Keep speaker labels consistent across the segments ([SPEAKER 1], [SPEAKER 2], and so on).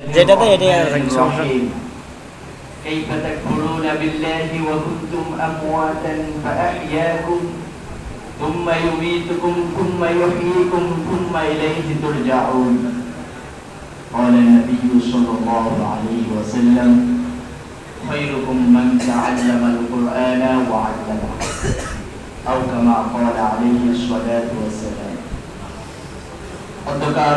[SPEAKER 1] যেটাতে এটাই সমস্যা
[SPEAKER 2] كيف تكفرون بالله وكنتم أمواتا فأحياكم ثم يميتكم ثم يحييكم ثم إليه ترجعون قال النبي صلى الله عليه وسلم خيركم من تعلم القرآن وعلمه أو كما قال عليه الصلاة والسلام অন্ধকার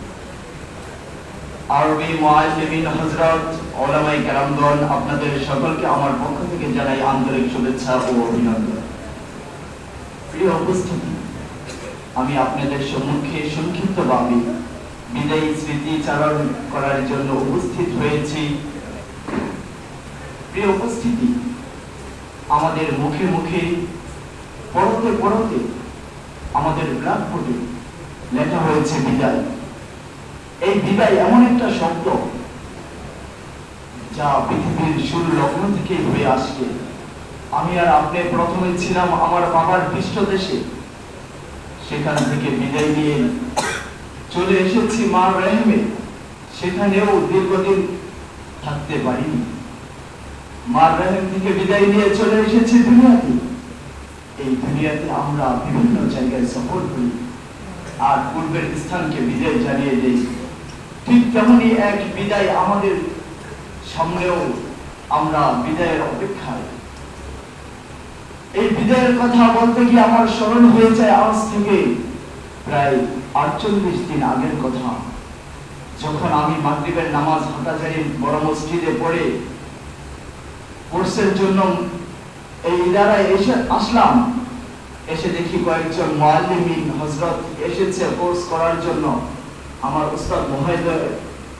[SPEAKER 2] আরবি মুআল্লিমিন হযরত, ওলামায়ে কেরামগণ, আপনাদের সকলকে আমার পক্ষ থেকে জানাই আন্তরিক শুভেচ্ছা ও অভিনন্দন। প্রিয় উপস্থিতি, আমি আপনাদের সম্মুখে সংক্ষিপ্তভাবে বিদায়ী স্মৃতিচারণ করার জন্য উপস্থিত হয়েছি। প্রিয় উপস্থিতি, আমাদের মুখে মুখে পড়তে পড়তে আমাদের ব্ল্যাকবোর্ডে লেখা হয়েছে বিদায়। এই বিদায় এমন একটা শব্দ যা পৃথিবীর শুরু লগ্ন থেকে হয়ে আসছে। আমি আর আপনি প্রথমে ছিলাম আমার বাবার পৃষ্ঠদেশে সেখান থেকে বিদায় নিয়ে চলে এসেছি মার রেহেমে। সেখানেও দীর্ঘদিন থাকতে পারিনি। মার রেহেম থেকে বিদায় নিয়ে চলে এসেছি দুনিয়াতে। এই দুনিয়াতে আমরা বিভিন্ন জায়গায় সফর করি। আর পূর্বের স্থানকে বিদায় জানিয়ে দেই। ঠিক তেমনি এক বিদায় আমাদের সামনেও আমরা বিদায়ের অপেক্ষায়। এই বিদায়ের কথা বলতে গিয়ে আমার স্মরণ হয়ে যায় আজ থেকে প্রায় আটচল্লিশ দিন আগের কথা। যখন আমি মাগরিবের নামাজ হাটাজারি বড় মসজিদে পড়ে কোর্সের জন্য এই ইদারায় এসে আসলাম। এসে দেখি কয়েকজন মুআল্লিমিন হজরত এসেছে কোর্স করার জন্য। আমার উস্তাদ মহোদয়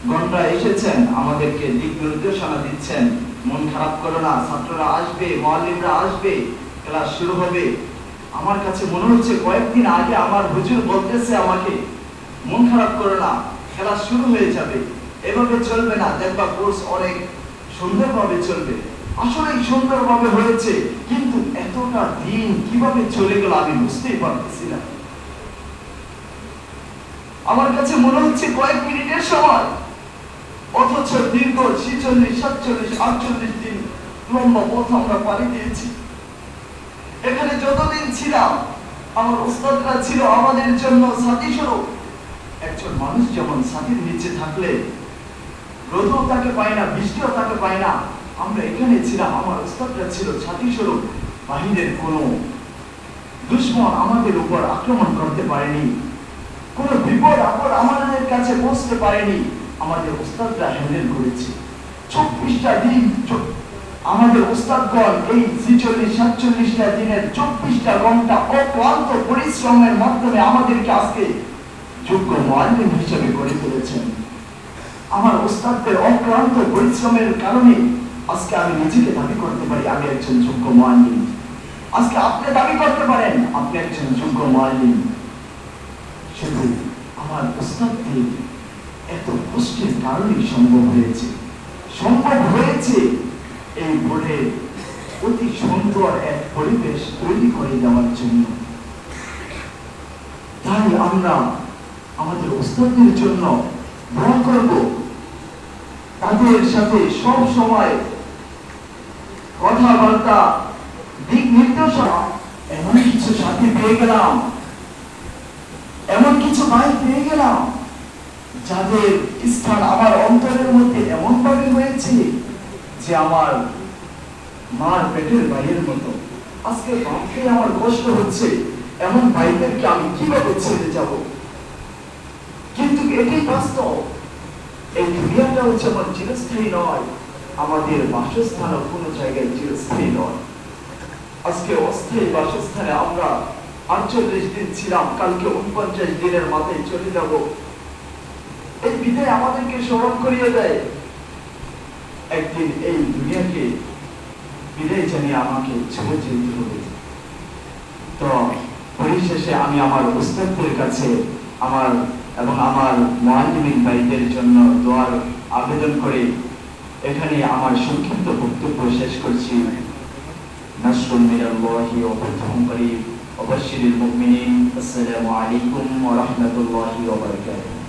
[SPEAKER 2] গণরা এসেছেন, আমাদেরকে দিক নির্দেশনা দিচ্ছেন। মন খারাপ করো না, ছাত্ররা আসবে মুআল্লিমরা আসবে, ক্লাস শুরু হবে। আমার কাছে মনে হচ্ছে কয়েকদিন আগে আমার হুজুর বলতেছে আমাকে, মন খারাপ করো না খেলা শুরু হয়ে যাবে। এভাবে চলবে না, দেখবা কোর্স অনেক সুন্দরভাবে চলবে। আসলে সুন্দরভাবে হয়েছে, কিন্তু এতটা দিন কীভাবে চলে গেল আমি বুঝতেই পারতেছি না। আমার কাছে মনে হচ্ছে কয়েক মিনিটের সময়। অথচ দীর্ঘ ছিচল্লিশ, সাতচল্লিশ, আটচল্লিশ দিন লম্বা পথ আমরা পাড়ি দিয়েছি। এখানে যতদিন ছিলাম, আমার ওস্তাদরা ছিল আমাদের জন্য সাথী স্বরূপ একজন মানুষ যেমন সাথীর নিচে থাকলে রোদও তাকে পায় না, বৃষ্টিও তাকে পায় না, আমরা এখানে ছিলাম, আমার ওস্তাদরা ছিল ছাতি স্বরূপ বাহিরের কোনো দুশ্মন আমাদের উপর আক্রমণ করতে পারেনি। কোনো বিপদ, আপদ আমাদের কাছে পৌঁছতে পারেনি। আমাদের ওস্তাদরা হ্যান্ডেল করেছে। চব্বিশটা দিন আমাদের ওস্তাদগণ এই ছিচল্লিশ, সাতচল্লিশটা দিনের চব্বিশটা ঘণ্টা অক্লান্ত পরিশ্রমের মাধ্যমে আমাদেরকে আজকে যোগ্য মোয়াল্লিম হিসেবে গড়ে তুলেছেন। আমার ওস্তাদদের অক্লান্ত পরিশ্রমের কারণে আজকে আমি নিজেকে দাবি করতে পারি, আমি একজন যোগ্য মোয়াল্লিম আজকে আপনি দাবি করতে পারেন, আপনি একজন যোগ্য মোয়াল্লিম শুধু আমার ওস্তাদদের এত কষ্টের কারণেই সম্ভব হয়েছে। সম্ভব হয়েছে এই বোর্ডে অতি সুন্দর এক পরিবেশ তৈরি করে দেওয়ার জন্য। তাই আমরা আমাদের ওস্তাদদের জন্য দোয়া করব। তাদের সাথে সব সময় কথাবার্তা, দিক নির্দেশনা, এমন কিছু সাথে পেয়ে গেলাম। এমন কিছু ভাই পেয়ে গেলাম, যাদের স্থান আমার অন্তরের মধ্যে এমন ভাবে হয়েছে যে আমার মার পেটের ভাইয়ের মতো। আজকে ভাবতে আমার কষ্ট হচ্ছে, এমন ভাইদেরকে আমি কীভাবে ছেড়ে যাব? কিন্তু এটাই বাস্তব। এই দুনিয়াটা হচ্ছে আমার চিরস্থায়ী নয়, আমাদের বাসস্থানও কোনো জায়গায় চিরস্থায়ী নয়। আজকে অস্থায়ী বাসস্থানে আমরা আটচল্লিশ দিন ছিলাম, কালকে উনপঞ্চাশ দিনের মাথায় চলে যাব। এই বিদায় আমাদেরকে স্মরণ করিয়ে দেয়। একদিন এই দুনিয়াকে বিদায় জানিয়ে আমাকে ছেড়ে যেতে হবে। তো পরিশেষে আমি আমার উস্তাদদের কাছে আমার এবং আমার মহাজমিন ভাইদের জন্য দোয়ার আবেদন করে। এখানে আমার সংক্ষিপ্ত বক্তব্য শেষ করছি। নাসরুল মিরাল্লাহি ওয়া ফাতহুম وبشر المؤمنين السلام عليكم ورحمة الله وبركاته.